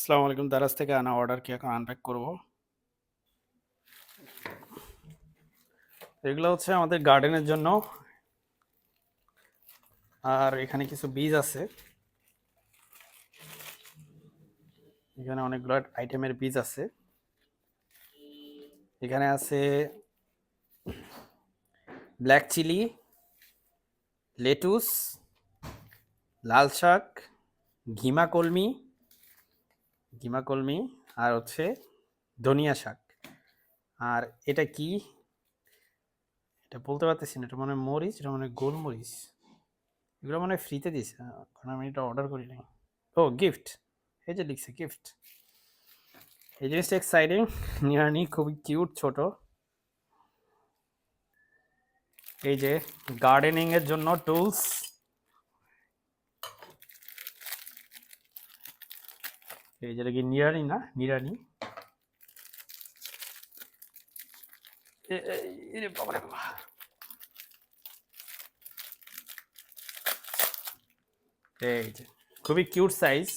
আসসালামু আলাইকুম, দারাজ থেকে আনা অর্ডারকে এখন আনপ্যাক করব? এগুলো হচ্ছে আমাদের গার্ডেনের জন্য। আর এখানে কিছু বীজ আছে। এখানে অনেকগুলো আইটেমের বীজ আছে। এখানে আছে ব্ল্যাক চিলি লেটুস লাল শাক, ঘিমা কলমি ঘিমা কলমি আর হচ্ছে ধনিয়া শাক। আর এটা কি? এটা বলতে পারতেছি না এটা মানে মরিচ এটা মানে গোলমরিচ। এগুলো মানে ফ্রিতে আহ, কারণ আমি এটা অর্ডার করি নাই। ও গিফট এই যে লিখছে গিফট এই জিনিসটা এক্সাইটিং নিয়ানি খুবই কিউট ছোট। এই যে গার্ডেনিং এর জন্য টুলস এই যেটা কি নিরানি না নিরানি। এই যে খুবই কিউট সাইজ